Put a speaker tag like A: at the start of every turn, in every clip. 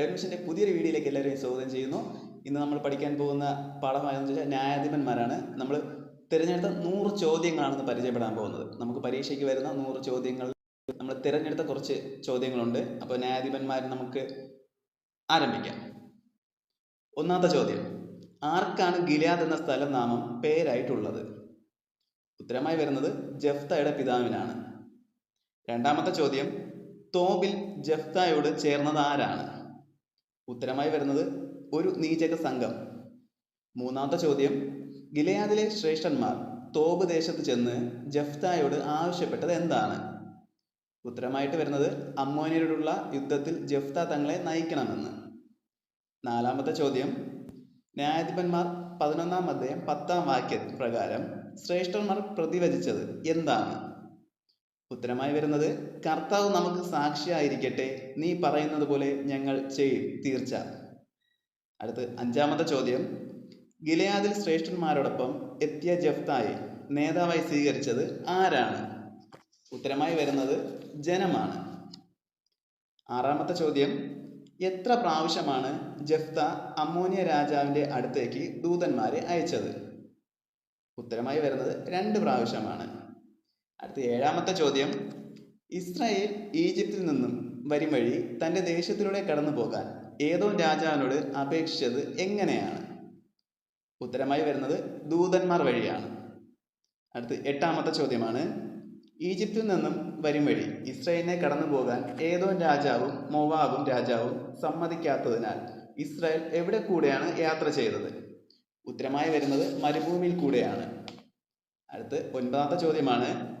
A: ഹെവൻമിഷന്റെ പുതിയൊരു വീഡിയോയിലേക്ക് എല്ലാവരെയും സ്വാഗതം ചെയ്യുന്നു. ഇന്ന് നമ്മൾ പഠിക്കാൻ പോകുന്ന പാഠമായെന്ന് വെച്ചാൽ ന്യായാധിപന്മാരാണ്. നമ്മൾ തിരഞ്ഞെടുത്ത നൂറ് ചോദ്യങ്ങളാണെന്ന് പരിചയപ്പെടാൻ പോകുന്നത്. നമുക്ക് പരീക്ഷയ്ക്ക് വരുന്ന നൂറ് ചോദ്യങ്ങൾ നമ്മൾ തിരഞ്ഞെടുത്ത കുറച്ച് ചോദ്യങ്ങളുണ്ട്. അപ്പോൾ ന്യായാധിപന്മാർ നമുക്ക് ആരംഭിക്കാം. ഒന്നാമത്തെ ചോദ്യം. ആർക്കാണ് ഗിലാദ് എന്ന സ്ഥലനാമം പേരായിട്ടുള്ളത്? ഉത്തരമായി വരുന്നത് ജഫ്തയുടെ പിതാവിനാണ്. രണ്ടാമത്തെ ചോദ്യം. തോബിൽ ജഫ്തായോട് ചേർന്നത് ആരാണ്? ഉത്തരമായി വരുന്നത് ഒരു നീചക സംഘം. മൂന്നാമത്തെ ചോദ്യം. ഗിലയാദിലെ ശ്രേഷ്ഠന്മാർ തോബ് ദേശത്ത് ചെന്ന് ജഫ്തായോട് ആവശ്യപ്പെട്ടത് എന്താണ്? ഉത്തരമായിട്ട് വരുന്നത് അമ്മോനിയരോടുള്ള യുദ്ധത്തിൽ ജഫ്ത തങ്ങളെ നയിക്കണമെന്ന്. നാലാമത്തെ ചോദ്യം. ന്യായാധിപന്മാർ പതിനൊന്നാം അധ്യായം പത്താം വാക്യ പ്രകാരം ശ്രേഷ്ഠന്മാർ പ്രതിവചിച്ചത് എന്താണ്? ഉത്തരമായി വരുന്നത് കർത്താവ് നമുക്ക് സാക്ഷിയായിരിക്കട്ടെ. നീ പറയുന്നത് പോലെ ഞങ്ങൾ ചെയ്യും. തീർച്ച. അടുത്ത് അഞ്ചാമത്തെ ചോദ്യം. ഗിലയാദിൽ ശ്രേഷ്ഠന്മാരോടൊപ്പം എത്തിയ ജഫ്തായി നേതാവായി സ്വീകരിച്ചത് ആരാണ്? ഉത്തരമായി വരുന്നത് ജനമാണ്. ആറാമത്തെ ചോദ്യം. എത്ര പ്രാവശ്യമാണ് ജഫ്ത അമ്മോനിയ രാജാവിന്റെ അടുത്തേക്ക് ദൂതന്മാരെ അയച്ചത്? ഉത്തരമായി വരുന്നത് രണ്ട് പ്രാവശ്യമാണ്. അടുത്ത ഏഴാമത്തെ ചോദ്യം. ഇസ്രായേൽ ഈജിപ്തിൽ നിന്നും വരും വഴി തന്റെ ദേശത്തിലൂടെ കടന്നു പോകാൻ ഏതോ രാജാവിനോട് അപേക്ഷിച്ചത് എങ്ങനെയാണ്? ഉത്തരമായി വരുന്നത് ദൂതന്മാർ വഴിയാണ്. അടുത്ത് എട്ടാമത്തെ ചോദ്യമാണ്. ഈജിപ്തിൽ നിന്നും വരും വഴി ഇസ്രായേലിനെ കടന്നു പോകാൻ ഏതോ രാജാവും മൊവാബും രാജാവും സമ്മതിക്കാത്തതിനാൽ ഇസ്രായേൽ എവിടെ കൂടെയാണ് യാത്ര ചെയ്തത്? ഉത്തരമായി വരുന്നത് മരുഭൂമിയിൽ കൂടെയാണ്. അടുത്ത് ഒൻപതാമത്തെ ചോദ്യമാണ്.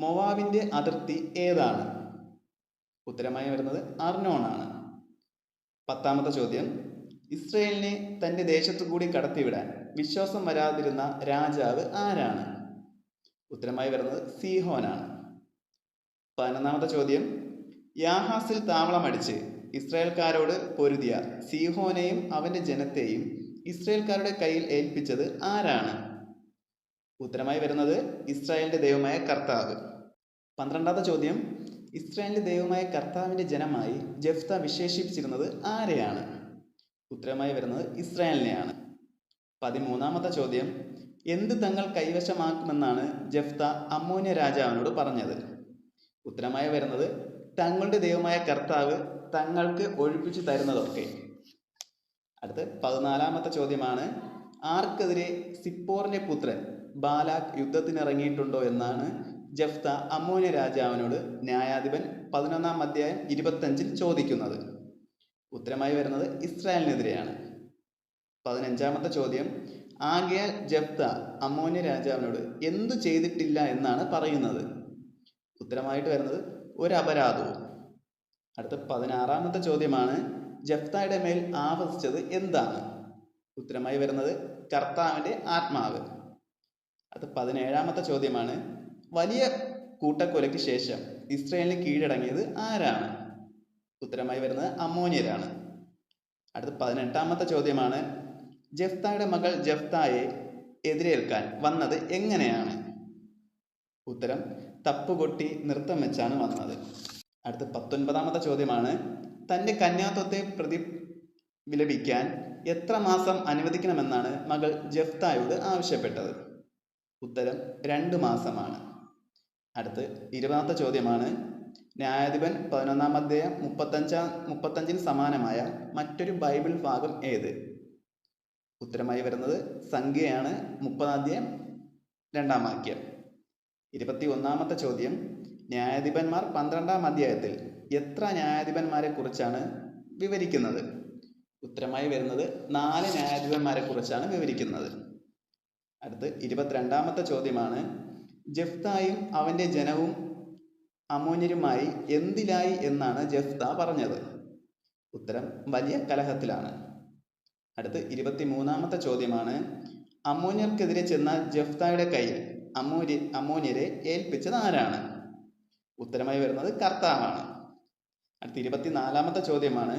A: മൊവാബിന്റെ അതിർത്തി ഏതാണ്? ഉത്തരമായി വരുന്നത് അർണോൺ ആണ് പത്താമത്തെ ചോദ്യം. ഇസ്രയേലിനെ തന്റെ ദേശത്തു കൂടി കടത്തിവിടാൻ വിശ്വാസം വരാതിരുന്ന രാജാവ് ആരാണ്? ഉത്തരമായി വരുന്നത് സീഹോനാണ്. പതിനൊന്നാമത്തെ ചോദ്യം. യാഹാസിൽ താവളമടിച്ച് ഇസ്രായേൽക്കാരോട് പൊരുതിയ സീഹോനെയും അവന്റെ ജനത്തെയും ഇസ്രായേൽക്കാരുടെ കയ്യിൽ ഏൽപ്പിച്ചത് ആരാണ്? ഉത്തരമായി വരുന്നത് ഇസ്രായേലിന്റെ ദൈവമായ കർത്താവ്. പന്ത്രണ്ടാമത്തെ ചോദ്യം ഇസ്രായേലിന്റെ ദൈവമായ കർത്താവിന്റെ ജനമായി ജഫ്ത വിശേഷിപ്പിച്ചിരുന്നത് ആരെയാണ്? ഉത്തരമായി വരുന്നത് ഇസ്രായേലിനെയാണ്. പതിമൂന്നാമത്തെ ചോദ്യം എന്ത് തങ്ങൾ കൈവശമാക്കുമെന്നാണ് ജഫ്ത അമ്മോന്യ രാജാവിനോട് പറഞ്ഞത്? ഉത്തരമായി വരുന്നത് തങ്ങളുടെ ദൈവമായ കർത്താവ് തങ്ങൾക്ക് ഒഴിപ്പിച്ചു തരുന്നതൊക്കെ. അടുത്ത് പതിനാലാമത്തെ ചോദ്യമാണ് ആർക്കെതിരെ സിപ്പോറിന്റെ പുത്രൻ ബാലാഖ് യുദ്ധത്തിനിറങ്ങിയിട്ടുണ്ടോ എന്നാണ് ജഫ്ത അമോന്യ രാജാവിനോട് ന്യായാധിപൻ പതിനൊന്നാം അധ്യായം ഇരുപത്തഞ്ചിൽ ചോദിക്കുന്നത്. ഉത്തരമായി വരുന്നത് ഇസ്രായേലിനെതിരെയാണ്. പതിനഞ്ചാമത്തെ ചോദ്യം ആകയാൽ ജഫ്ത അമോന്യ രാജാവിനോട് എന്തു ചെയ്തിട്ടില്ല എന്നാണ് പറയുന്നത്. ഉത്തരമായിട്ട് വരുന്നത് ഒരു അപരാധവും. അടുത്ത പതിനാറാമത്തെ ചോദ്യമാണ് ജഫ്തയുടെ മേൽ ആവർത്തിച്ചത് എന്താണ്? ഉത്തരമായി വരുന്നത് കർത്താവിന്റെ ആത്മാവ്. അത് പതിനേഴാമത്തെ ചോദ്യമാണ്. വലിയ കൂട്ടക്കൊലയ്ക്ക് ശേഷം ഇസ്രയേലിന് കീഴടങ്ങിയത് ആരാണ്? ഉത്തരമായി വരുന്നത് അമ്മോനിയരാണ്. അടുത്ത പതിനെട്ടാമത്തെ ചോദ്യമാണ്. ജഫ്തായുടെ മകൾ ജഫ്തായെ എതിരേൽക്കാൻ വന്നത് എങ്ങനെയാണ്? ഉത്തരം തപ്പുകൊട്ടി നൃത്തം വെച്ചാണ് വന്നത്. അടുത്ത പത്തൊൻപതാമത്തെ ചോദ്യമാണ്. തന്റെ കന്യാത്വത്തെ പ്രതി വിലപിക്കാൻ എത്ര മാസം അനുവദിക്കണമെന്നാണ് മകൾ ജഫ്തായോട് ആവശ്യപ്പെട്ടത്. ഉത്തരം രണ്ട് മാസമാണ്. അടുത്ത് ഇരുപതാമത്തെ ചോദ്യമാണ്. ന്യായാധിപൻ പതിനൊന്നാം അധ്യായം മുപ്പത്തഞ്ചാം മുപ്പത്തഞ്ചിന് സമാനമായ മറ്റൊരു ബൈബിൾ ഭാഗം ഏത്? ഉത്തരമായി വരുന്നത് സംഖ്യയാണ് മുപ്പതാം അധ്യായം രണ്ടാം വാക്യം. ഇരുപത്തി ഒന്നാമത്തെ ചോദ്യം. ന്യായാധിപന്മാർ പന്ത്രണ്ടാം അധ്യായത്തിൽ എത്ര ന്യായാധിപന്മാരെ കുറിച്ചാണ് വിവരിക്കുന്നത്? ഉത്തരമായി വരുന്നത് നാല് ന്യായാധിപന്മാരെ കുറിച്ചാണ് വിവരിക്കുന്നത്. അടുത്ത് ഇരുപത്തിരണ്ടാമത്തെ ചോദ്യമാണ്. ജഫ്തായും അവന്റെ ജനവും അമോന്യരുമായി എന്തിലായി എന്നാണ് ജഫ്ത പറഞ്ഞത്. ഉത്തരം വലിയ കലഹത്തിലാണ്. അടുത്ത് ഇരുപത്തി മൂന്നാമത്തെ ചോദ്യമാണ്. അമോന്യർക്കെതിരെ ചെന്ന ജഫ്തായുടെ കയ്യിൽ അമോര്യ അമോന്യരെ ഏൽപ്പിച്ചത് ആരാണ്? ഉത്തരമായി വരുന്നത് കർത്താവാണ്. അടുത്ത ഇരുപത്തിനാലാമത്തെ ചോദ്യമാണ്.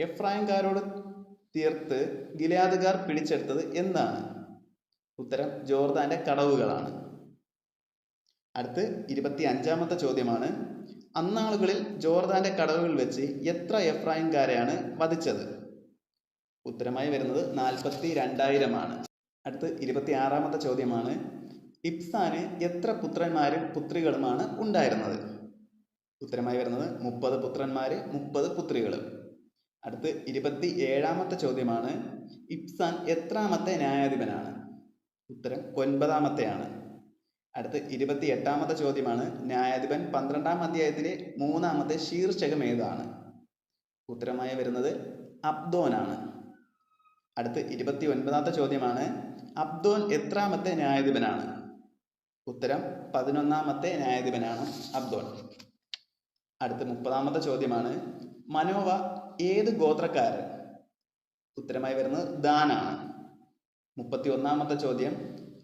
A: എഫ്രായംകാരോട് തീർത്ത് ഗിലാദുകാർ പിടിച്ചെടുത്തത് എന്താണ്? ഉത്തരം ജോർദാന്റെ കടവുകളാണ്. അടുത്ത് ഇരുപത്തി അഞ്ചാമത്തെ ചോദ്യമാണ്. അന്നാളുകളിൽ ജോർദാന്റെ കടവുകൾ വെച്ച് എത്ര എഫ്രായിംകാരെയാണ് വധിച്ചത്? ഉത്തരമായി വരുന്നത് നാൽപ്പത്തി രണ്ടായിരമാണ് അടുത്ത് ഇരുപത്തി ആറാമത്തെ ചോദ്യമാണ്. ഇബ്സാന് എത്ര പുത്രന്മാരും പുത്രികളുമാണ് ഉണ്ടായിരുന്നത്? ഉത്തരമായി വരുന്നത് മുപ്പത് പുത്രന്മാര് മുപ്പത് പുത്രികളും. അടുത്ത് ഇരുപത്തി ഏഴാമത്തെ ചോദ്യമാണ്. ഇബ്സാൻ എത്രാമത്തെ ന്യായാധിപനാണ്? ഉത്തരം ഒൻപതാമത്തെയാണ്. അടുത്ത് ഇരുപത്തി എട്ടാമത്തെ ചോദ്യമാണ്. ന്യായാധിപൻ പന്ത്രണ്ടാം അധ്യായത്തിലെ മൂന്നാമത്തെ ശീർഷകം ഏതാണ്? ഉത്തരമായി വരുന്നത് അബ്ദോനാണ്. അടുത്ത് ഇരുപത്തി ഒൻപതാമത്തെ ചോദ്യമാണ്. അബ്ദോൻ എത്രാമത്തെ ന്യായാധിപനാണ്? ഉത്തരം പതിനൊന്നാമത്തെ ന്യായാധിപനാണ് അബ്ദോൻ. അടുത്ത മുപ്പതാമത്തെ ചോദ്യമാണ്. മനോവ ഏത് ഗോത്രക്കാരൻ? ഉത്തരമായി വരുന്നത് ദാനാണ്. മുപ്പത്തി ഒന്നാമത്തെ ചോദ്യം.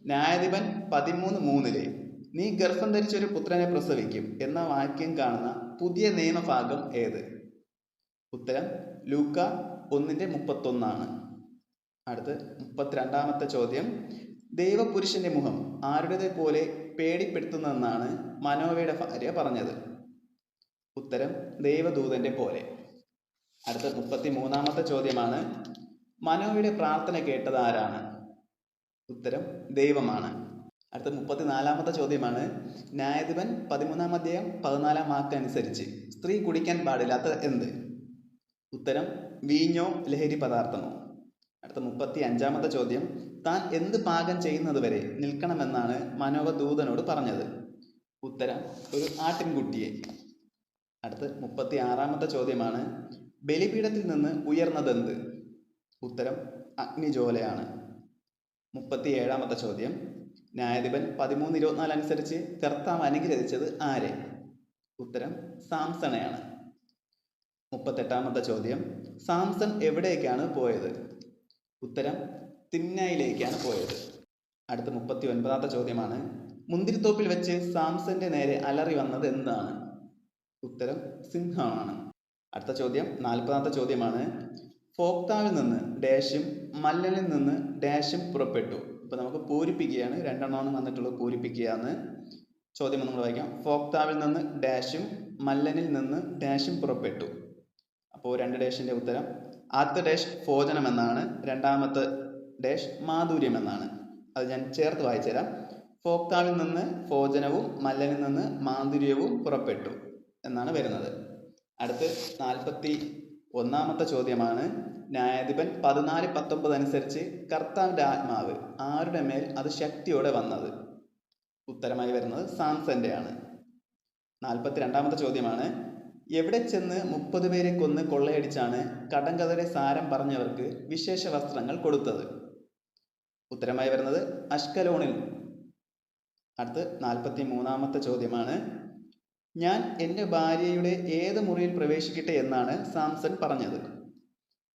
A: ന്യായാധിപൻ പതിമൂന്ന് മൂന്നിലെ നീ ഗർഭം ധരിച്ചൊരു പുത്രനെ പ്രസവിക്കും എന്ന വാക്യം കാണുന്ന പുതിയ നിയമഭാഗം ഏത്? ഉത്തരം ലൂക്ക ഒന്നിന്റെ മുപ്പത്തൊന്നാണ്. അടുത്ത് മുപ്പത്തിരണ്ടാമത്തെ ചോദ്യം. ദൈവപുരുഷന്റെ മുഖം ആരുടേതെ പോലെ പേടിപ്പെടുത്തുന്നതെന്നാണ് മനോവയുടെ ഭാര്യ പറഞ്ഞത്. ഉത്തരം ദൈവദൂതന്റെ പോലെ. അടുത്ത മുപ്പത്തി മൂന്നാമത്തെ ചോദ്യമാണ്. മനോവയുടെ പ്രാർത്ഥന കേട്ടത് ആരാണ്? ഉത്തരം ദൈവമാണ്. അടുത്ത മുപ്പത്തിനാലാമത്തെ ചോദ്യമാണ്. ന്യായാധിപൻ പതിമൂന്നാം അധ്യായം പതിനാലാം വാക്ക് അനുസരിച്ച് സ്ത്രീ കുടിക്കാൻ പാടില്ലാത്ത എന്ത്? ഉത്തരം വീഞ്ഞോ ലഹരി പദാർത്ഥമോ. അടുത്ത മുപ്പത്തി അഞ്ചാമത്തെ ചോദ്യം താൻ എന്ത് പാകം ചെയ്യുന്നത് വരെ നിൽക്കണമെന്നാണ് മനോവ ദൂതനോട് പറഞ്ഞത്. ഉത്തരം ഒരു ആട്ടിൻകുട്ടിയെ. അടുത്ത് മുപ്പത്തി ആറാമത്തെ ചോദ്യമാണ് ബലിപീഠത്തിൽ നിന്ന് ഉയർന്നതെന്ത്? ഉത്തരം അഗ്നിജ്വാലയാണ്. മുപ്പത്തി ഏഴാമത്തെ ചോദ്യം. ന്യായാധിപൻ പതിമൂന്ന് ഇരുപത്തിനാല് അനുസരിച്ച് കർത്താവ് അനുഗ്രഹിച്ചത് ആരെ? ഉത്തരം സാംസണയാണ്. മുപ്പത്തെട്ടാമത്തെ ചോദ്യം. സാംസൺ എവിടേക്കാണ് പോയത്? ഉത്തരം തിന്നായിലേക്കാണ് പോയത്. അടുത്ത മുപ്പത്തി ഒൻപതാമത്തെ ചോദ്യമാണ്. മുന്തിരിത്തോപ്പിൽ വെച്ച് സാംസന്റെ നേരെ അലറി വന്നത് എന്താണ്? ഉത്തരം സിംഹമാണ്. അടുത്ത ചോദ്യം നാൽപ്പതാമത്തെ ചോദ്യമാണ്. ഫോക്താവിൽ നിന്ന് ഡാഷും മല്ലനിൽ നിന്ന് ഡാഷും പുറപ്പെട്ടു. ഇപ്പൊ നമുക്ക് പൂരിപ്പിക്കുകയാണ്. രണ്ടെണ്ണമാണ് വന്നിട്ടുള്ളത് പൂരിപ്പിക്കുക എന്ന് ചോദ്യം നമ്മൾ വായിക്കാം. ഫോക്താവിൽ നിന്ന് ഡാഷും മല്ലനിൽ നിന്ന് ഡാഷും പുറപ്പെട്ടു. അപ്പോൾ രണ്ട് ഡാഷിന്റെ ഉത്തരം. ആദ്യത്തെ ഡാഷ് ഭോജനം എന്നാണ്. രണ്ടാമത്തെ ഡാഷ് മാധുര്യം എന്നാണ്. അത് ഞാൻ ചേർത്ത് വായിച്ചു തരാം. ഫോക്താവിൽ നിന്ന് ഭോജനവും മല്ലനിൽ നിന്ന് മാധുര്യവും പുറപ്പെട്ടു എന്നാണ് വരുന്നത്. അടുത്ത് നാൽപ്പത്തി ഒന്നാമത്തെ ചോദ്യമാണ് ന്യായാധിപൻ പതിനാല് പത്തൊമ്പത് അനുസരിച്ച് കർത്താവിന്റെ ആത്മാവ് ആരുടെ മേൽ അത് ശക്തിയോടെ വന്നത്? ഉത്തരമായി വരുന്നത് സാംസന്റെ ആണ് നാൽപ്പത്തി രണ്ടാമത്തെ ചോദ്യമാണ് എവിടെ ചെന്ന് മുപ്പത് പേരെ കൊന്ന് കൊള്ളയടിച്ചാണ് കടങ്കഥയുടെ സാരം പറഞ്ഞവർക്ക് വിശേഷ വസ്ത്രങ്ങൾ കൊടുത്തത്? ഉത്തരമായി വരുന്നത് അഷ്കലോണിൽ. അടുത്ത് നാൽപ്പത്തി മൂന്നാമത്തെ ചോദ്യമാണ് ഞാൻ എന്റെ ഭാര്യയുടെ ഏത് മുറിയിൽ പ്രവേശിക്കട്ടെ എന്നാണ് സാംസൺ പറഞ്ഞത്.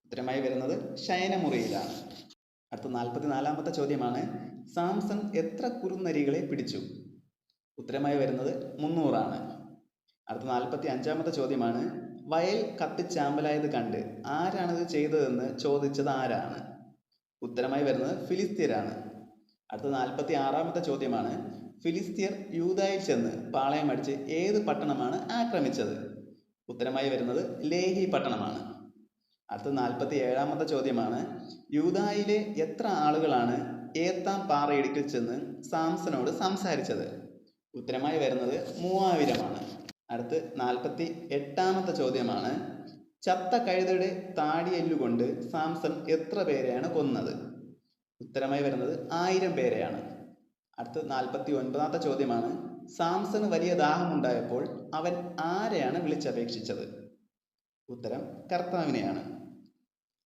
A: ഉത്തരമായി വരുന്നത് ശയനമുറിയിലാണ്. അടുത്ത നാൽപ്പത്തി നാലാമത്തെ ചോദ്യമാണ് സാംസൺ എത്ര കുറുനരികളെ പിടിച്ചു? ഉത്തരമായി വരുന്നത് മുന്നൂറാണ്. അടുത്ത നാൽപ്പത്തി അഞ്ചാമത്തെ ചോദ്യമാണ് വയൽ കത്തിച്ചാമ്പലായത് കണ്ട് ആരാണത് ചെയ്തതെന്ന് ചോദിച്ചത് ആരാണ്? ഉത്തരമായി വരുന്നത് ഫിലിസ്തീനാണ്. അടുത്ത നാൽപ്പത്തി ആറാമത്തെ ചോദ്യമാണ് ഫിലിസ്തീർ യൂതായിൽ ചെന്ന് പാളയമടിച്ച് ഏത് പട്ടണമാണ് ആക്രമിച്ചത്? ഉത്തരമായി വരുന്നത് ലേഹി പട്ടണമാണ്. അടുത്ത നാൽപ്പത്തി ഏഴാമത്തെ ചോദ്യമാണ് യൂതായിലെ എത്ര ആളുകളാണ് ഏത്താം പാറയിടുക്കിൽ ചെന്ന് സാംസനോട് സംസാരിച്ചത്? ഉത്തരമായി വരുന്നത് മൂവായിരമാണ്. അടുത്ത് നാൽപ്പത്തി എട്ടാമത്തെ ചോദ്യമാണ് ചത്ത കഴുതയുടെ താടിയെല്ലുകൊണ്ട് സാംസൺ എത്ര പേരെയാണ് കൊന്നത്? ഉത്തരമായി വരുന്നത് ആയിരം പേരെയാണ്. അടുത്ത് നാൽപ്പത്തി ഒൻപതാമത്തെ ചോദ്യമാണ്. സാംസണ് വലിയ ദാഹമുണ്ടായപ്പോൾ അവൻ ആരെയാണ് വിളിച്ചപേക്ഷിച്ചത്? ഉത്തരം കർത്താവിനെയാണ്.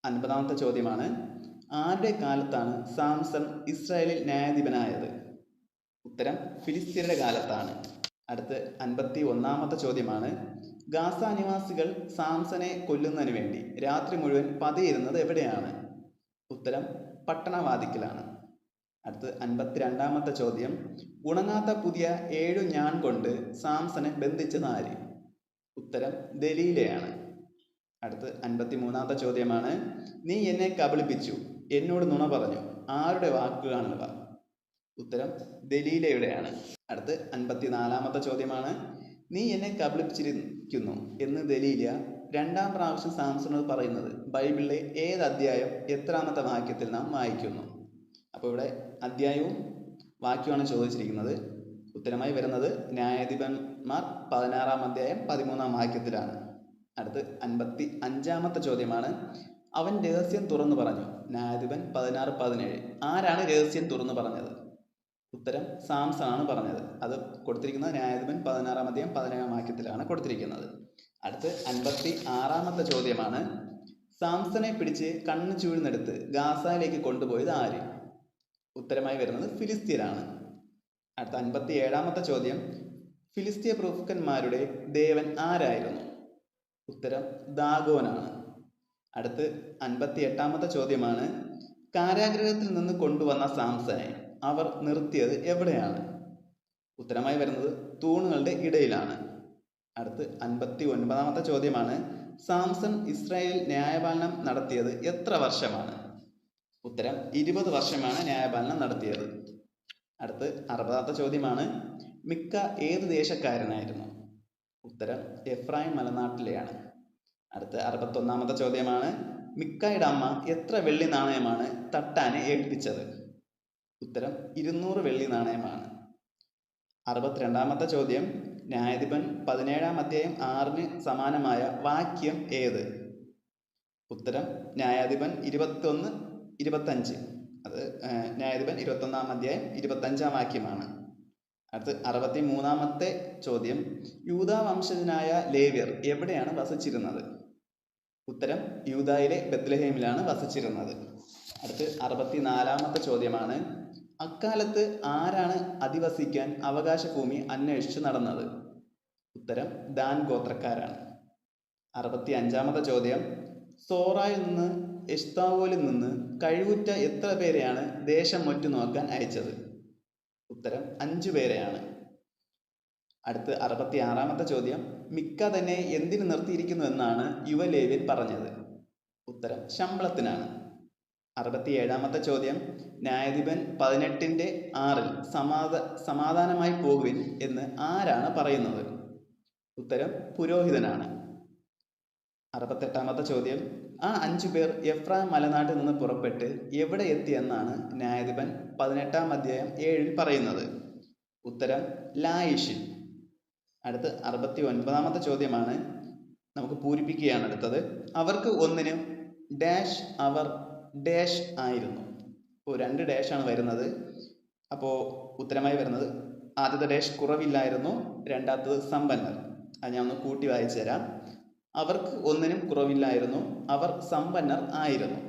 A: അൻപതാമത്തെ ചോദ്യമാണ്. ആരുടെ കാലത്താണ് സാംസൺ ഇസ്രായേലിൽ ന്യായാധിപനായത്? ഉത്തരം ഫിലിസ്തീനയുടെ കാലത്താണ്. അടുത്ത് അൻപത്തി ഒന്നാമത്തെ ചോദ്യമാണ്. ഗാസ നിവാസികൾ സാംസനെ കൊല്ലുന്നതിന് വേണ്ടി രാത്രി മുഴുവൻ പതിയിരുന്നത് എവിടെയാണ്? ഉത്തരം പട്ടണവാദിക്കലാണ് അടുത്ത് അൻപത്തി രണ്ടാമത്തെ ചോദ്യം. ഉണങ്ങാത്ത പുതിയ ഏഴു ഞാൻ കൊണ്ട് സാംസനെ ബന്ധിച്ചത് ആര് ഉത്തരം ദലീലയാണ്. അടുത്ത് അൻപത്തി മൂന്നാമത്തെ ചോദ്യമാണ്. നീ എന്നെ കബളിപ്പിച്ചു. എന്നോട് നുണ പറഞ്ഞു. ആരുടെ വാക്കുകളാണിവ ഉത്തരം ദലീലയുടെയാണ്. അടുത്ത് അൻപത്തിനാലാമത്തെ ചോദ്യമാണ്. നീ എന്നെ കബളിപ്പിച്ചിരിക്കുന്നു എന്ന് ദലീല രണ്ടാം പ്രാവശ്യം സാംസണോട് പറയുന്നത്. ബൈബിളിലെ ഏത് അധ്യായം എത്രാമത്തെ വാക്യത്തിൽ നാം വായിക്കുന്നു? അപ്പോൾ ഇവിടെ അധ്യായവും വാക്യമാണ് ചോദിച്ചിരിക്കുന്നത്. ഉത്തരമായി വരുന്നത് ന്യായാധിപന്മാർ പതിനാറാം അധ്യായം പതിമൂന്നാം വാക്യത്തിലാണ്. അടുത്ത് അൻപത്തി അഞ്ചാമത്തെ ചോദ്യമാണ്. അവൻ രഹസ്യം തുറന്നു പറഞ്ഞു. ന്യായാധിപൻ പതിനാറ് പതിനേഴ്. ആരാണ് രഹസ്യം തുറന്നു പറഞ്ഞത്? ഉത്തരം സാംസൺ ആണ് പറഞ്ഞത്. അത് കൊടുത്തിരിക്കുന്നത് ന്യായാധിപൻ പതിനാറാം അധ്യായം പതിനേഴാം വാക്യത്തിലാണ് കൊടുത്തിരിക്കുന്നത്. അടുത്ത് അൻപത്തി ആറാമത്തെ ചോദ്യമാണ്. സാംസനെ പിടിച്ച് കണ്ണ് ചൂഴ്ന്നെടുത്ത് ഗാസയിലേക്ക് കൊണ്ടുപോയത് ആര്? ഉത്തരമായി വരുന്നത് ഫിലിസ്തീനാണ്. അടുത്ത അൻപത്തി ഏഴാമത്തെ ചോദ്യം. ഫിലിസ്തീയ പ്രഭുക്കന്മാരുടെ ദേവൻ ആരായിരുന്നു? ഉത്തരം ദാഗോനാണ്. അടുത്ത് അൻപത്തി എട്ടാമത്തെ ചോദ്യമാണ്. കാരാഗ്രഹത്തിൽ നിന്ന് കൊണ്ടുവന്ന സാംസനെ അവർ നിർത്തിയത് എവിടെയാണ്? ഉത്തരമായി വരുന്നത് തൂണുകളുടെ ഇടയിലാണ്. അടുത്ത് അൻപത്തി ഒൻപതാമത്തെ ചോദ്യമാണ്. സാംസൺ ഇസ്രായേൽ ന്യായപാലനം നടത്തിയത് എത്ര വർഷമാണ്? ഉത്തരം ഇരുപത് വർഷമാണ് ന്യായപാലനം നടത്തിയത്. അടുത്ത് അറുപതാമത്തെ ചോദ്യമാണ് മിക്ക ഏത് ദേശക്കാരനായിരുന്നു? ഉത്തരം എഫ്രൈം മലനാട്ടിലെയാണ്. അടുത്ത അറുപത്തൊന്നാമത്തെ ചോദ്യമാണ് മിക്കായുടെ അമ്മ എത്ര വെള്ളി നാണയമാണ് തട്ടാനെ ഏൽപ്പിച്ചത്? ഉത്തരം ഇരുന്നൂറ് വെള്ളി നാണയമാണ്. അറുപത്തിരണ്ടാമത്തെ ചോദ്യം ന്യായാധിപൻ പതിനേഴാം അധ്യായം ആറിന് സമാനമായ വാക്യം ഏത്? ഉത്തരം ന്യായാധിപൻ ഇരുപത്തൊന്ന് ഇരുപത്തഞ്ച്. അത് ന്യായാധിപൻ ഇരുപത്തൊന്നാം അധ്യായം ഇരുപത്തഞ്ചാം വാക്യമാണ്. അടുത്ത് അറുപത്തി മൂന്നാമത്തെ ചോദ്യം. യൂതാ വംശജനായ ലേവ്യർ എവിടെയാണ് വസിച്ചിരുന്നത്? ഉത്തരം യൂതായിലെ ബത്ലഹേമിലാണ് വസിച്ചിരുന്നത്. അടുത്ത് അറുപത്തി നാലാമത്തെ ചോദ്യമാണ്. അക്കാലത്ത് ആരാണ് അധിവസിക്കാൻ അവകാശഭൂമി അന്വേഷിച്ച് നടന്നത്? ഉത്തരം ദാൻ ഗോത്രക്കാരാണ്. അറുപത്തി അഞ്ചാമത്തെ ചോദ്യം. സോറായിൽ നിന്ന് എഷ്താവോലിൽ നിന്ന് കഴിവുറ്റ എത്ര പേരെയാണ് ദേശം മറ്റു നോക്കാൻ അയച്ചത്? ഉത്തരം അഞ്ചു പേരെയാണ്. അടുത്ത് അറുപത്തി ആറാമത്തെ ചോദ്യം. മിക്ക തന്നെ എന്തിനു നിർത്തിയിരിക്കുന്നു എന്നാണ് യുവലേവ്യൻ പറഞ്ഞത്. ഉത്തരം ശമ്പളത്തിനാണ്. അറുപത്തി ഏഴാമത്തെ ചോദ്യം. ന്യായാധിപൻ പതിനെട്ടിന്റെ ആറിൽ സമാധ സമാധാനമായി പോകുവിൻ എന്ന് ആരാണ് പറയുന്നത്? ഉത്തരം പുരോഹിതനാണ്. അറുപത്തെട്ടാമത്തെ ചോദ്യം. ആ അഞ്ചു പേർ എഫ്രാം മലനാട്ടിൽ നിന്ന് പുറപ്പെട്ട് എവിടെ എത്തിയെന്നാണ് ന്യായാധിപൻ പതിനെട്ടാം അധ്യായം ഏഴിൽ പറയുന്നത്. ഉത്തരം ലായിഷിൽ. അടുത്ത് അറുപത്തി ഒൻപതാമത്തെ ചോദ്യമാണ് നമുക്ക് പൂരിപ്പിക്കുകയാണ് അടുത്തത്. അവർക്ക് ഒന്നിന് ഡാഷ് അവർ ഡാഷ് ആയിരുന്നു. ഇപ്പോൾ രണ്ട് ഡാഷാണ് വരുന്നത്. അപ്പോൾ ഉത്തരമായി വരുന്നത് ആദ്യത്തെ ഡാഷ് കുറവില്ലായിരുന്നു. രണ്ടാമത്തത് സമ്പന്നർ. അത് ഞാൻ ഒന്ന് കൂട്ടി വായിച്ചു തരാം. അവർക്ക് ഒന്നിനും കുറവില്ലായിരുന്നു. അവർ സമ്പന്നർ ആയിരുന്നു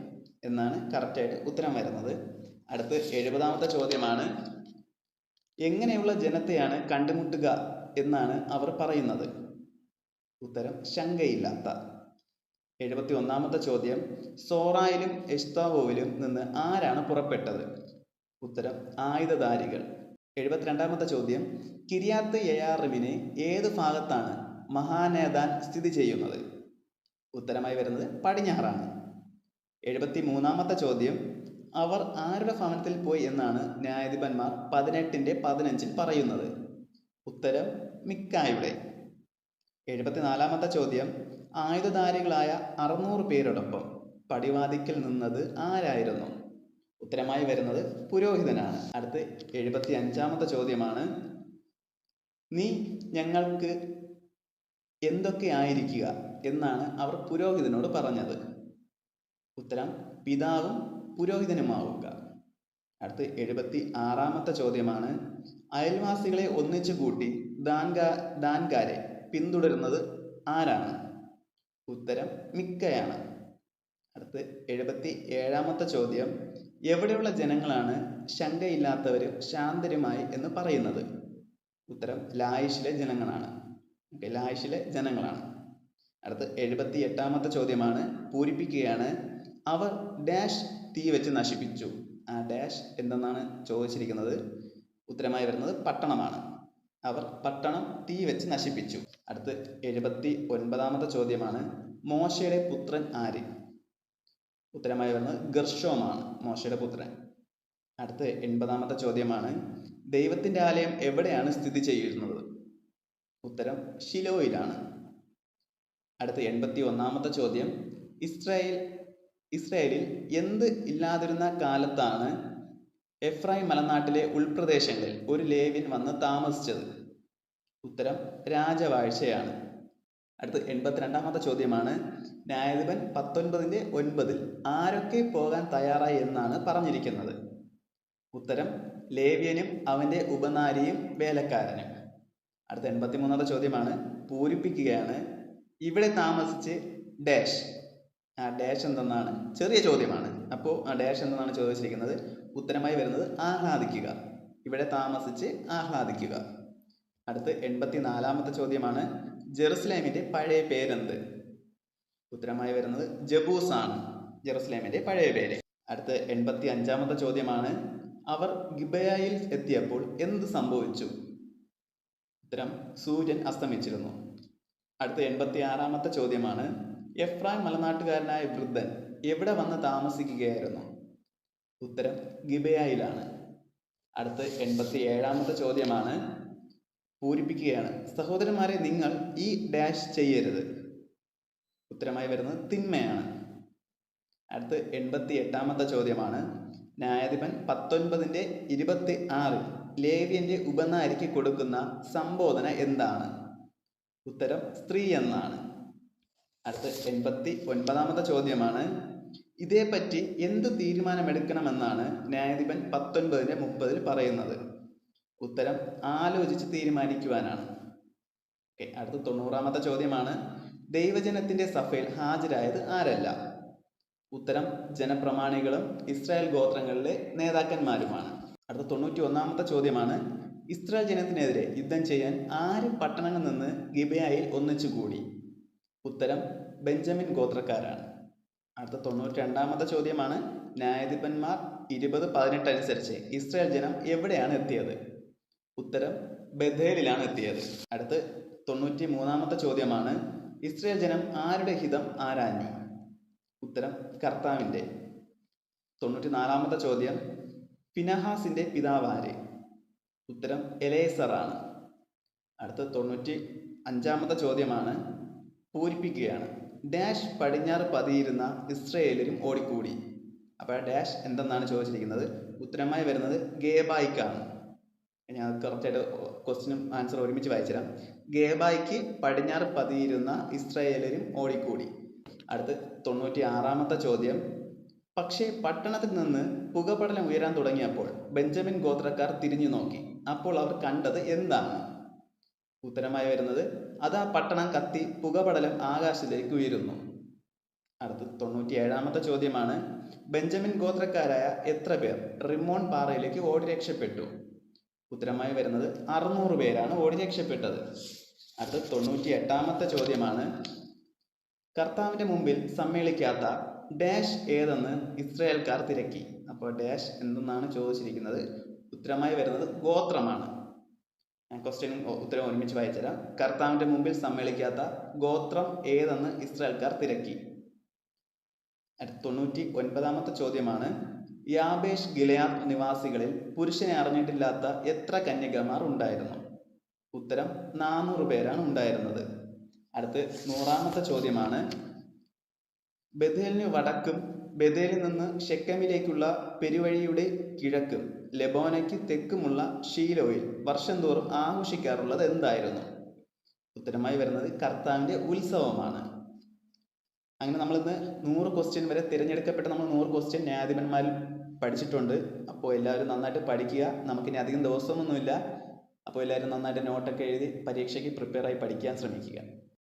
A: എന്നാണ് കറക്റ്റായിട്ട് ഉത്തരം വരുന്നത്. അടുത്ത് എഴുപതാമത്തെ ചോദ്യമാണ്. എങ്ങനെയുള്ള ജനത്തെയാണ് കണ്ടുമുട്ടുക എന്നാണ് അവർ പറയുന്നത്? ഉത്തരം ശങ്കയില്ലാത്ത. എഴുപത്തി ഒന്നാമത്തെ ചോദ്യം സോറായിലും എസ്താവോവിലും നിന്ന് ആരാണ് പുറപ്പെട്ടത്? ഉത്തരം ആയുധധാരികൾ. എഴുപത്തിരണ്ടാമത്തെ ചോദ്യം കിരിയാത്ത് യയാറിവിന് ഏത് ഭാഗത്താണ് മഹാനേതാൻ സ്ഥിതി ചെയ്യുന്നത്? ഉത്തരമായി വരുന്നത് പടിഞ്ഞാറാണ്. എഴുപത്തി മൂന്നാമത്തെ ചോദ്യം അവർ ആരുടെ ഭവനത്തിൽ പോയി എന്നാണ് ന്യായാധിപന്മാർ പതിനെട്ടിന്റെ പതിനഞ്ചിൽ പറയുന്നത്? ഉത്തരം മിക്കായുടെ. എഴുപത്തിനാലാമത്തെ ചോദ്യം ആയുധധാരികളായ അറുന്നൂറ് പേരോടൊപ്പം പടിവാതിക്കൽ നിന്നത് ആരായിരുന്നു? ഉത്തരമായി വരുന്നത് പുരോഹിതനാണ്. അടുത്ത് എഴുപത്തി അഞ്ചാമത്തെ ചോദ്യമാണ് നീ ഞങ്ങൾക്ക് എന്തൊക്കെ ആയിരിക്കുക എന്നാണ് അവർ പുരോഹിതനോട് പറഞ്ഞത്. ഉത്തരം പിതാവും പുരോഹിതനുമാവുക. അടുത്ത് എഴുപത്തി ആറാമത്തെ ചോദ്യമാണ്. അയൽവാസികളെ ഒന്നിച്ചു കൂട്ടി ദാൻകാ ദാൻകാരെ പിന്തുടരുന്നത് ആരാണ്? ഉത്തരം മിക്കയാണ്. അടുത്ത് എഴുപത്തി ഏഴാമത്തെ ചോദ്യം. എവിടെയുള്ള ജനങ്ങളാണ് ശങ്കയില്ലാത്തവരും ശാന്തരുമായി എന്ന് പറയുന്നത്? ഉത്തരം ലായിഷിലെ ജനങ്ങളാണ്. ഓക്കെ ലായിഷിലെ ജനങ്ങളാണ്. അടുത്ത് എഴുപത്തി എട്ടാമത്തെ ചോദ്യമാണ് പൂരിപ്പിക്കുകയാണ്. അവർ ഡാഷ് തീ വെച്ച് നശിപ്പിച്ചു. ആ ഡാഷ് എന്തെന്നാണ് ചോദിച്ചിരിക്കുന്നത്? ഉത്തരമായി വരുന്നത് പട്ടണമാണ്. അവർ പട്ടണം തീ വെച്ച് നശിപ്പിച്ചു. അടുത്ത് എഴുപത്തി ഒൻപതാമത്തെ ചോദ്യമാണ് മോശയുടെ പുത്രൻ ആര്? ഉത്തരമായി വരുന്നത് ഗർഷോമാണ് മോശയുടെ പുത്രൻ. അടുത്ത് എൺപതാമത്തെ ചോദ്യമാണ് ദൈവത്തിന്റെ ആലയം എവിടെയാണ് സ്ഥിതി ചെയ്യുന്നത്? ഉത്തരം ഷിലോയിലാണ് അടുത്ത എൺപത്തി ഒന്നാമത്തെ ചോദ്യം. ഇസ്രായേൽ ഇസ്രായേലിൽ എന്ത് ഇല്ലാതിരുന്ന കാലത്താണ് എഫ്രൈം മലനാട്ടിലെ ഉൾപ്രദേശങ്ങളിൽ ഒരു ലേവിൻ വന്ന് താമസിച്ചത്? ഉത്തരം രാജവാഴ്ചയാണ്. അടുത്ത എൺപത്തിരണ്ടാമത്തെ ചോദ്യമാണ്. ന്യായാധിപൻ പത്തൊൻപതിന്റെ ഒൻപതിൽ ആരൊക്കെ പോകാൻ തയ്യാറായി എന്നാണ് പറഞ്ഞിരിക്കുന്നത്? ഉത്തരം ലേവ്യനും അവന്റെ ഉപനാരിയും വേലക്കാരനും. അടുത്ത എൺപത്തി മൂന്നാമത്തെ ചോദ്യമാണ് പൂരിപ്പിക്കുകയാണ്. ഇവിടെ താമസിച്ച് ഡാഷ് ആ ഡാഷ് എന്തെന്നാണ്? ചെറിയ ചോദ്യമാണ്. അപ്പോൾ ആ ഡാഷ് എന്തെന്നാണ് ചോദിച്ചിരിക്കുന്നത്? ഉത്തരമായി വരുന്നത് ആഹ്ലാദിക്കുക. ഇവിടെ താമസിച്ച് ആഹ്ലാദിക്കുക. അടുത്ത് എൺപത്തി നാലാമത്തെ ചോദ്യമാണ്. ജെറുസലേമിന്റെ പഴയ പേരെന്ത്? ഉത്തരമായി വരുന്നത് ജബൂസ് ആണ് ജെറുസലേമിന്റെ പഴയ പേര്. അടുത്ത് എൺപത്തി അഞ്ചാമത്തെ ചോദ്യമാണ്. അവർ ഗിബയായിൽ എത്തിയപ്പോൾ എന്ത് സംഭവിച്ചു? ഉത്തരം സൂര്യൻ അസ്തമിച്ചിരുന്നു. അടുത്ത എൺപത്തി ആറാമത്തെ ചോദ്യമാണ് എഫ്രാൻ മലനാട്ടുകാരനായ വൃദ്ധൻ എവിടെ വന്ന് താമസിക്കുകയായിരുന്നു? ഉത്തരം ഗിബയായിലാണ്. അടുത്ത എൺപത്തി ഏഴാമത്തെ ചോദ്യമാണ് പൂരിപ്പിക്കുകയാണ്. സഹോദരന്മാരെ നിങ്ങൾ ഈ ഡാഷ് ചെയ്യരുത്. ഉത്തരമായി വരുന്നത് തിന്മയാണ്. അടുത്ത് എൺപത്തി എട്ടാമത്തെ ചോദ്യമാണ് ന്യായാധിപൻ പത്തൊൻപതിന്റെ ഇരുപത്തി ആറിൽ ലേവ്യന്റെ ഉപനാരിക്ക് കൊടുക്കുന്ന സംബോധന എന്താണ്? ഉത്തരം സ്ത്രീ എന്നാണ്. അടുത്ത് എൺപത്തി ഒൻപതാമത്തെ ചോദ്യമാണ്. ഇതേപ്പറ്റി എന്ത് തീരുമാനമെടുക്കണമെന്നാണ് ന്യായാധിപൻ പത്തൊൻപതിന്റെ മുപ്പതിൽ പറയുന്നത്. ഉത്തരം ആലോചിച്ച് തീരുമാനിക്കുവാനാണ്. ഓക്കെ അടുത്ത തൊണ്ണൂറാമത്തെ ചോദ്യമാണ്. ദൈവജനത്തിന്റെ സഭയിൽ ഹാജരായത് ആരല്ല? ഉത്തരം ജനപ്രമാണികളും ഇസ്രായേൽ ഗോത്രങ്ങളിലെ നേതാക്കന്മാരുമാണ്. അടുത്ത തൊണ്ണൂറ്റി ഒന്നാമത്തെ ചോദ്യമാണ്. ഇസ്രായേൽ ജനത്തിനെതിരെ യുദ്ധം ചെയ്യാൻ ആര് പട്ടണങ്ങളിൽ നിന്ന് ഗിബയായിൽ ഒന്നിച്ചു കൂടി? ഉത്തരം ബെഞ്ചമിൻ ഗോത്രക്കാരാണ്. അടുത്ത തൊണ്ണൂറ്റി രണ്ടാമത്തെ ചോദ്യമാണ് ന്യായാധിപന്മാർ ഇരുപത് പതിനെട്ട് അനുസരിച്ച് ഇസ്രായേൽ ജനം എവിടെയാണ് എത്തിയത്? ഉത്തരം ബഥേലിലാണ് എത്തിയത്. അടുത്ത് തൊണ്ണൂറ്റി മൂന്നാമത്തെ ചോദ്യമാണ് ഇസ്രായേൽ ജനം ആരുടെ ഹിതം ആരാഞ്ഞു? ഉത്തരം കർത്താവിന്റെ. തൊണ്ണൂറ്റി നാലാമത്തെ ചോദ്യം ഫിനഹാസിന്റെ പിതാവ് ആര് ഉത്തരം എലേസറാണ് അടുത്ത തൊണ്ണൂറ്റി അഞ്ചാമത്തെ ചോദ്യമാണ്. പൂരിപ്പിക്കുകയാണ്. ഡാഷ് പടിഞ്ഞാറ് പതിയിരുന്ന ഇസ്രയേലരും ഓടിക്കൂടി. അപ്പോൾ ഡാഷ് എന്തെന്നാണ് ചോദിച്ചിരിക്കുന്നത്? ഉത്തരമായി വരുന്നത് ഗേബായിക്കാണ്. ഞാൻ കറക്റ്റായിട്ട് ക്വസ്റ്റിനും ആൻസർ ഒരുമിച്ച് വായിച്ചുതരാം ഗേബായിക്ക് പടിഞ്ഞാറ് പതിയിരുന്ന ഇസ്രായേലരും ഓടിക്കൂടി. അടുത്ത് തൊണ്ണൂറ്റി ആറാമത്തെ ചോദ്യം. പക്ഷേ പട്ടണത്തിൽ നിന്ന് പുകപടലം ഉയരാൻ തുടങ്ങിയപ്പോൾ ബെഞ്ചമിൻ ഗോത്രക്കാർ തിരിഞ്ഞു നോക്കി. അപ്പോൾ അവർ കണ്ടത് എന്താണ്? ഉത്തരമായി വരുന്നത് അതാ പട്ടണം കത്തി പുകപടലം ആകാശത്തിലേക്ക് ഉയരുന്നു. അടുത്ത തൊണ്ണൂറ്റി ഏഴാമത്തെ ചോദ്യമാണ് ബെഞ്ചമിൻ ഗോത്രക്കാരായ എത്ര പേർ റിമോൺ പാറയിലേക്ക് ഓടി രക്ഷപ്പെട്ടു? ഉത്തരമായി വരുന്നത് അറുന്നൂറ് പേരാണ് ഓടി രക്ഷപ്പെട്ടത്. അടുത്ത തൊണ്ണൂറ്റി എട്ടാമത്തെ ചോദ്യമാണ് കർത്താവിന്റെ മുമ്പിൽ സമ്മേളിക്കാത്ത ഡാഷ് ഏതെന്ന് ഇസ്രായേൽക്കാർ തിരക്കി. അപ്പോൾ ഡാഷ് എന്തെന്നാണ് ചോദിച്ചിരിക്കുന്നത്? ഉത്തരമായി വരുന്നത് ഗോത്രമാണ്. ഞാൻ ക്വസ്റ്റ്യനും ഉത്തരം ഒരുമിച്ച് വായിച്ചുതരാം. കർത്താവിന്റെ മുമ്പിൽ സമ്മേളിക്കാത്ത ഗോത്രം ഏതെന്ന് ഇസ്രായേൽക്കാർ തിരക്കി. തൊണ്ണൂറ്റി ഒൻപതാമത്തെ ചോദ്യമാണ് യാബേഷ് ഗിലയാദ് നിവാസികളിൽ പുരുഷനെ അറിഞ്ഞിട്ടില്ലാത്ത എത്ര കന്യകമാർ ഉണ്ടായിരുന്നു? ഉത്തരം നാനൂറ് പേരാണ് ഉണ്ടായിരുന്നത്. അടുത്ത് നൂറാമത്തെ ചോദ്യമാണ് ബഥേലിന് വടക്കും ബഥേലിൽ നിന്ന് ഷെക്കമിലേക്കുള്ള പെരുവഴിയുടെ കിഴക്കും ലെബോനയ്ക്ക് തെക്കുമുള്ള ഷീലോയിൽ വർഷം തോറും ആഘോഷിക്കാറുള്ളത് എന്തായിരുന്നു? ഉത്തരമായി വരുന്നത് കർത്താവിന്റെ ഉത്സവമാണ്. അങ്ങനെ നമ്മളിന്ന് നൂറ് ക്വസ്റ്റ്യൻ വരെ തിരഞ്ഞെടുക്കപ്പെട്ട നമ്മൾ നൂറ് ക്വസ്റ്റ്യൻ ന്യായാധിപന്മാരിൽ പഠിച്ചിട്ടുണ്ട്. അപ്പോൾ എല്ലാവരും നന്നായിട്ട് പഠിക്കുക. നമുക്കിനി അധികം ദിവസമൊന്നുമില്ല. അപ്പോൾ എല്ലാവരും നന്നായിട്ട് നോട്ടൊക്കെ എഴുതി പരീക്ഷയ്ക്ക് പ്രിപ്പയർ ആയി പഠിക്കാൻ ശ്രമിക്കുക.